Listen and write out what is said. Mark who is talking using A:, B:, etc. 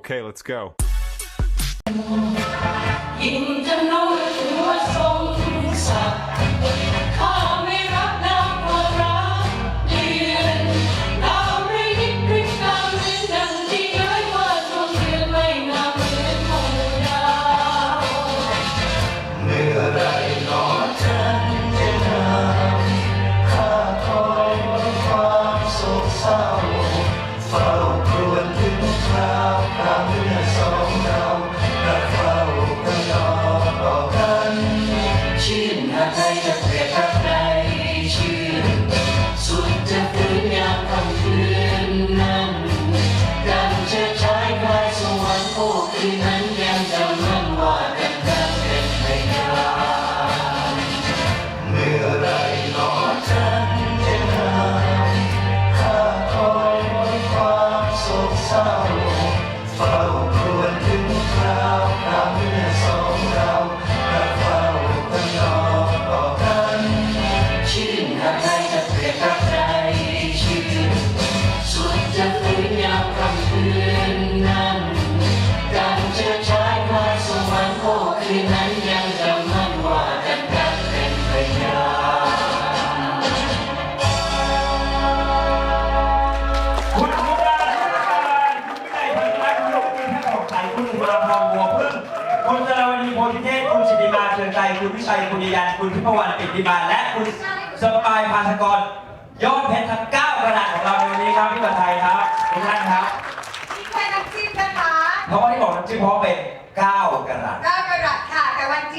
A: Okay, let's go.
B: ยิ่ ฟื้นยามค่ำคืนนั้นดังเชิดชายคลายสวรรค์โอ้คืนนั้น
C: โอ้
B: คืนนั้นยังจำมั่นว่ากันกันเป็นพยาน
D: คุณมุกดาคุณการคุณวินัยพันธุ์รักคุณลูกคุณแค่ออกไข่คุณอุมาพรบัวพึ่งคุณจรวดีโพธิเทพคุณสิริมาเชิญใจคุณวิชัยคุณยยันคุณทิพวรรณปิติมาและคุณสปายพาสกรยอดเพชรทั้ง9กระดาษของเราในวันนี้ครับพี่ปัทไทยครับทุกท่านครับ
E: มี แค่น้ำจิ้มนะคะ
D: เพาะว่าที่บอกน้ำจิ้มเพราะเป็น 9กระดาษ
E: 9กระดับค่ะแต่วันจริง